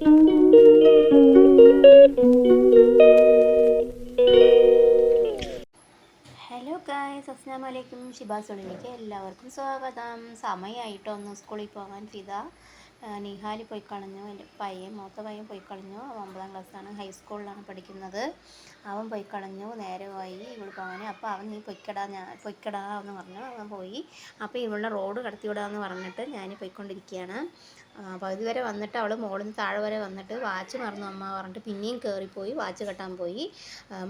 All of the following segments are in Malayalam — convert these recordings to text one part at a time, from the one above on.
ഹലോ ഗായ്സ് അസ്സാം വലൈക്കും ഷിബാസുണിലേക്ക് എല്ലാവർക്കും സ്വാഗതം. സമയമായിട്ടോ ഒന്ന് സ്കൂളിൽ പോകാൻ ഫിത നിഹാലി പോയി കളഞ്ഞു. എന്റെ പയ്യൻ മൂത്ത പയ്യൻ പോയി കളഞ്ഞു. അവൻ ഒമ്പതാം ക്ലാസ്സിലാണ് ഹൈസ്കൂളിലാണ് പഠിക്കുന്നത്. അവൻ പോയി കളഞ്ഞു നേരമായി ഇവിടെ പോകാൻ അപ്പോൾ അവൻ നീ പൊയ്ക്കടാ ഞാൻ പൊയ്ക്കടാ എന്ന് പറഞ്ഞു. അവൻ പോയി. അപ്പോൾ ഇവളുടെ റോഡ് കടത്തി വിടാമെന്ന് പറഞ്ഞിട്ട് ഞാൻ പോയിക്കൊണ്ടിരിക്കുകയാണ്. അപ്പോൾ വരെ വന്നിട്ട് അവൾ മുകളിൽ നിന്ന് താഴെ വരെ വന്നിട്ട് വാച്ച് മറന്നു അമ്മ പറഞ്ഞിട്ട് പിന്നെയും കയറിപ്പോയി വാച്ച് കെട്ടാൻ പോയി.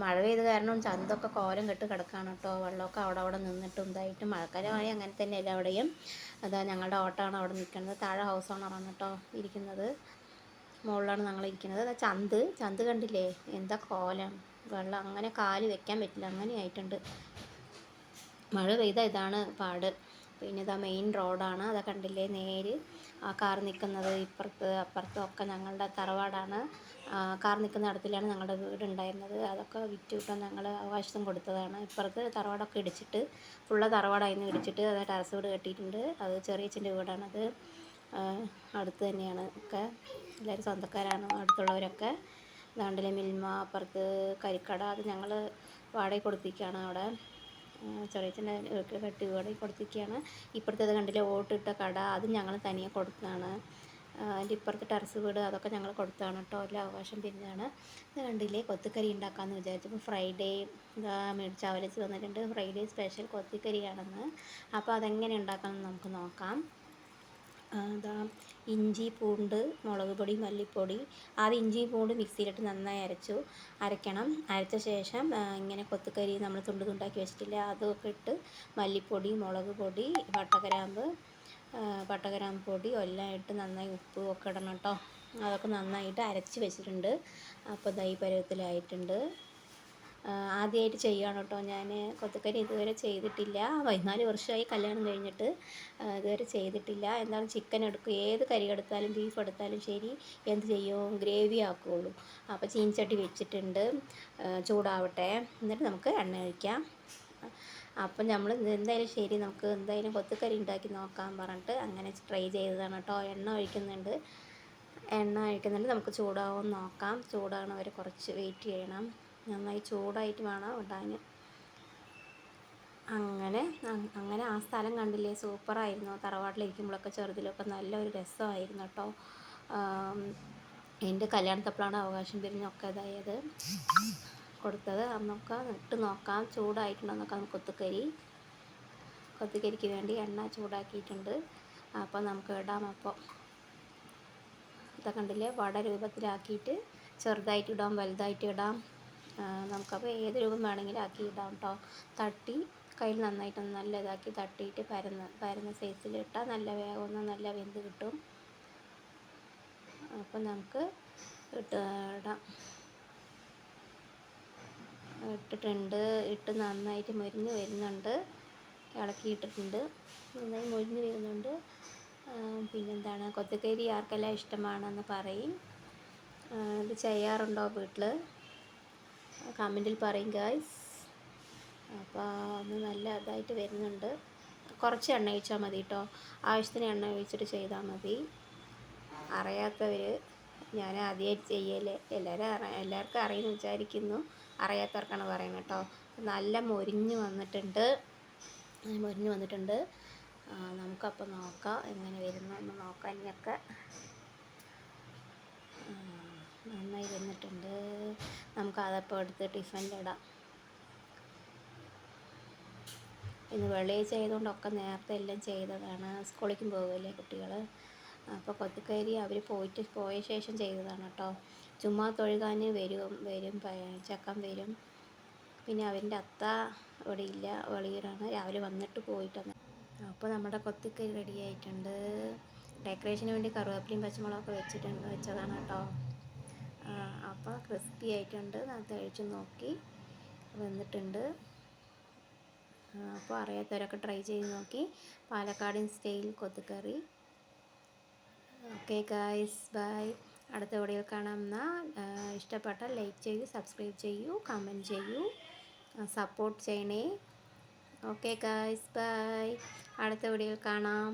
മഴ പെയ്ത് കാരണം ചന്തൊക്കെ കോലം കെട്ട് കിടക്കുകയാണ് കേട്ടോ. വെള്ളമൊക്കെ അവിടെ അവിടെ നിന്നിട്ടും ഇതായിട്ട്. മഴക്കാലമായി അങ്ങനെ തന്നെയല്ല അവിടെയും. അതാ ഞങ്ങളുടെ ഓട്ടമാണ് അവിടെ നിൽക്കുന്നത്. താഴെ ഹൗസ് ഓണറാണ് കേട്ടോ ഇരിക്കുന്നത്. മുകളിലാണ് ഞങ്ങൾ ഇരിക്കുന്നത്. അതാ ചന്ത്. ചന്ത് കണ്ടില്ലേ? എന്താ കോലം? വെള്ളം. അങ്ങനെ കാൽ വെക്കാൻ പറ്റില്ല. അങ്ങനെ ആയിട്ടുണ്ട് മഴ പെയ്താൽ ഇതാണ് പാട്. പിന്നെ ഇതാ മെയിൻ റോഡാണ് അതാ കണ്ടില്ലേ നേര്? ആ കാർ നിൽക്കുന്നത് ഇപ്പുറത്ത് അപ്പുറത്തും ഒക്കെ ഞങ്ങളുടെ തറവാടാണ്. കാർ നിൽക്കുന്ന ഇടത്തിലാണ് ഞങ്ങളുടെ വീട് ഉണ്ടായിരുന്നത് അതൊക്കെ വിറ്റ് കിട്ടാൻ ഞങ്ങൾ അവകാശം കൊടുത്തതാണ്. ഇപ്പുറത്ത് തറവാടൊക്കെ ഇടിച്ചിട്ട് ഫുള്ള് തറവാടായിരുന്നു ഇടിച്ചിട്ട് അത് ടെറസ് വീട് കെട്ടിയിട്ടുണ്ട്. അത് ചെറിയച്ഛന്റെ വീടാണത്. അടുത്ത് തന്നെയാണ് ഒക്കെ. എല്ലാവരും സ്വന്തക്കാരാണ് അടുത്തുള്ളവരൊക്കെ. ദാണ്ടിലെ മിൽമ അപ്പുറത്ത് കരിക്കട അത് ഞങ്ങൾ വാടകയ്ക്ക് കൊടുത്തിരിക്കുകയാണ് അവിടെ. ചെറിയച്ഛന്റെ കെട്ടി വാടക കൊടുത്തിരിക്കുകയാണ് ഇപ്പുറത്തേത് കണ്ടില്ലേ ഓട്ടിട്ട കട അത് ഞങ്ങൾ തനിയെ കൊടുത്തതാണ്. അതിന്റെ ഇപ്പുറത്തെ ടെറസ് വീട് അതൊക്കെ ഞങ്ങൾ കൊടുത്തതാണ് കേട്ടോ. എല്ലാ അവകാശം പിരിഞ്ഞതാണ് ഇത് കണ്ടില്ലേ കൊത്തിക്കറി ഉണ്ടാക്കാമെന്ന് വിചാരിച്ചപ്പോൾ ഫ്രൈഡേ ഇതാ മേടിച്ച് അവലച്ച് വന്നിട്ടുണ്ട് ഫ്രൈഡേ സ്പെഷ്യൽ കൊത്തിക്കരിയാണെന്ന് അപ്പോൾ അതെങ്ങനെ ഉണ്ടാക്കാമെന്ന് നമുക്ക് നോക്കാം. ഇതാ ഇഞ്ചി പൂണ്ട് മുളക് പൊടി മല്ലിപ്പൊടി. ആദ്യം ഇഞ്ചി പൂണ്ട് മിക്സിയിലിട്ട് നന്നായി അരച്ചു അരക്കണം അരച്ച ശേഷം ഇങ്ങനെ കൊത്തുക്കരി നമ്മൾ തുണ്ട് തുണ്ടാക്കി വെച്ചിട്ടില്ല അതൊക്കെ ഇട്ട് മല്ലിപ്പൊടി മുളക് പൊടി പട്ടഗ്രാമ്പ് പട്ടഗ്രാമ്പ് പൊടി എല്ലാം ഇട്ട് നന്നായി ഉപ്പ് ഒക്കെ ഇടണം കേട്ടോ. അതൊക്കെ നന്നായിട്ട് അരച്ച് വെച്ചിട്ടുണ്ട്. അപ്പോൾ ദൈ പരുവത്തിലായിട്ടുണ്ട്. ആദ്യമായിട്ട് ചെയ്യുകയാണ് കേട്ടോ ഞാൻ കൊത്തക്കരി ഇതുവരെ ചെയ്തിട്ടില്ല. പതിനാല് വർഷമായി കല്യാണം കഴിഞ്ഞിട്ട് ഇതുവരെ ചെയ്തിട്ടില്ല. എന്താണ് ചിക്കൻ എടുക്കും. ഏത് കറി എടുത്താലും ബീഫ് എടുത്താലും ശരി എന്ത് ചെയ്യും? ഗ്രേവി ആക്കുകയുള്ളൂ അപ്പോൾ ചീനിച്ചട്ടി വെച്ചിട്ടുണ്ട്. ചൂടാവട്ടെ. എന്നിട്ട് നമുക്ക് എണ്ണ ഒഴിക്കാം. അപ്പം നമ്മൾ എന്തായാലും ശരി നമുക്ക് എന്തായാലും കൊത്തുക്കറി ഉണ്ടാക്കി നോക്കാൻ പറഞ്ഞിട്ട് അങ്ങനെ ട്രൈ ചെയ്തതാണ് കേട്ടോ. എണ്ണ ഒഴിക്കുന്നുണ്ട്. എണ്ണ ഒഴിക്കുന്നുണ്ട്. നമുക്ക് ചൂടാവുമെന്ന് നോക്കാം. ചൂടാകണവരെ കുറച്ച് വെയിറ്റ് ചെയ്യണം. നന്നായി ചൂടായിട്ട് വേണം ഇടാൻ. അങ്ങനെ അങ്ങനെ ആ സ്ഥലം കണ്ടില്ലേ? സൂപ്പറായിരുന്നു തറവാട്ടിലിരിക്കുമ്പോഴൊക്കെ ചെറുതിലൊക്കെ നല്ലൊരു രസമായിരുന്നു കേട്ടോ. എന്റെ കല്യാണത്തപ്പോഴാണ് അവകാശം പിരിഞ്ഞൊക്കെ ഇതായത്. കൊടുത്തത് അന്നൊക്കെ ഇട്ട് നോക്കാം. ചൂടായിട്ടുണ്ടോ നോക്കാം കൊത്തുക്കരി. കൊത്തുക്കരിക്ക് വേണ്ടി എണ്ണ ചൂടാക്കിയിട്ടുണ്ട്. അപ്പോൾ നമുക്ക് ഇടാം അപ്പോൾ. ഇതൊക്കെ കണ്ടില്ലേ? വട രൂപത്തിലാക്കിയിട്ട് ചെറുതായിട്ട് ഇടാം വലുതായിട്ട് ഇടാം. നമുക്കപ്പോൾ ഏത് രൂപം വേണമെങ്കിലും ആക്കി ഇടാം കേട്ടോ തട്ടി കയ്യിൽ നന്നായിട്ട് നല്ല ഇതാക്കി തട്ടിയിട്ട് പരന്ന് പരന്ന സൈസിൽ ഇട്ടാൽ നല്ല വേഗം നല്ല വെന്ത് കിട്ടും. അപ്പം നമുക്ക് ഇട്ട് ഇടാം. ഇട്ടിട്ടുണ്ട് ഇട്ട് നന്നായിട്ട് മുരിഞ്ഞ് വരുന്നുണ്ട്. ഇളക്കിയിട്ടിട്ടുണ്ട് നന്നായി മുരിഞ്ഞ് വരുന്നുണ്ട്. പിന്നെന്താണ്? കൊത്തക്കരി ആർക്കെല്ലാം ഇഷ്ടമാണെന്ന് പറയും. ഇത് ചെയ്യാറുണ്ടോ വീട്ടിൽ കമന്റിൽ പറയും ഗായ്സ്. അപ്പോൾ ഒന്ന് നല്ല ഇതായിട്ട് വരുന്നുണ്ട്. കുറച്ച് എണ്ണ ഒഴിച്ചാൽ മതി കേട്ടോ ആവശ്യത്തിന് എണ്ണ ഒഴിച്ചിട്ട് ചെയ്താൽ മതി. അറിയാത്തവർ ഞാൻ ആദ്യമായിട്ട് ചെയ്യലേ. എല്ലാവരും എല്ലാവർക്കും അറിയുമെന്ന് വിചാരിക്കുന്നു. അറിയാത്തവർക്കാണ് പറയുന്നത് കേട്ടോ നല്ല മൊരിഞ്ഞ് വന്നിട്ടുണ്ട്. മൊരിഞ്ഞ് വന്നിട്ടുണ്ട്. നമുക്കപ്പോൾ നോക്കാം എങ്ങനെ വരുന്നു എന്ന് നോക്കാം ഇനിയൊക്കെ. നന്നായി വന്നിട്ടുണ്ട് നമുക്ക് അതപ്പം എടുത്ത് ടിഫിനിലിടാം ഇന്ന് വെള്ളിയാഴ്ച ആയതുകൊണ്ടൊക്കെ നേരത്തെ എല്ലാം ചെയ്തതാണ്. സ്കൂളിലേക്കും പോകുമല്ലേ കുട്ടികൾ അപ്പോൾ കൊത്തുക്കരി അവർ പോയിട്ട് പോയ ശേഷം ചെയ്തതാണ് കേട്ടോ ചുമ്മാ തൊഴുകാൻ വരും വരും ചക്കൻ വരും. പിന്നെ അവന്റെ അത്ത ഇവിടെ ഇല്ല വെളിയിലാണ്. രാവിലെ വന്നിട്ട് പോയിട്ടാണ് അപ്പോൾ നമ്മുടെ കൊത്തിക്കരി റെഡി ആയിട്ടുണ്ട്. ഡെക്കറേഷന് വേണ്ടി കറുവേപ്പിലയും പച്ചമുളകൊക്കെ വെച്ചിട്ടുണ്ട് വെച്ചതാണ് കേട്ടോ അപ്പോൾ ക്രിസ്പി ആയിട്ടുണ്ട്. ഞാൻ കഴിച്ച് നോക്കി. വന്നിട്ടുണ്ട്. അപ്പോൾ അറിയാത്തവരൊക്കെ ട്രൈ ചെയ്ത് നോക്കി. പാലക്കാടൻ സ്റ്റൈൽ കൊത്തുകറി ഓക്കെ ഗായ്സ് ബൈ അടുത്ത വീഡിയോയിൽ കാണാം. ഇഷ്ടപ്പെട്ട ലൈക്ക് ചെയ്യൂ സബ്സ്ക്രൈബ് ചെയ്യൂ കമന്റ് ചെയ്യൂ. സപ്പോർട്ട് ചെയ്യണേ. ഓക്കെ ഗായ്സ് ബൈ അടുത്ത വീഡിയോ കാണാം.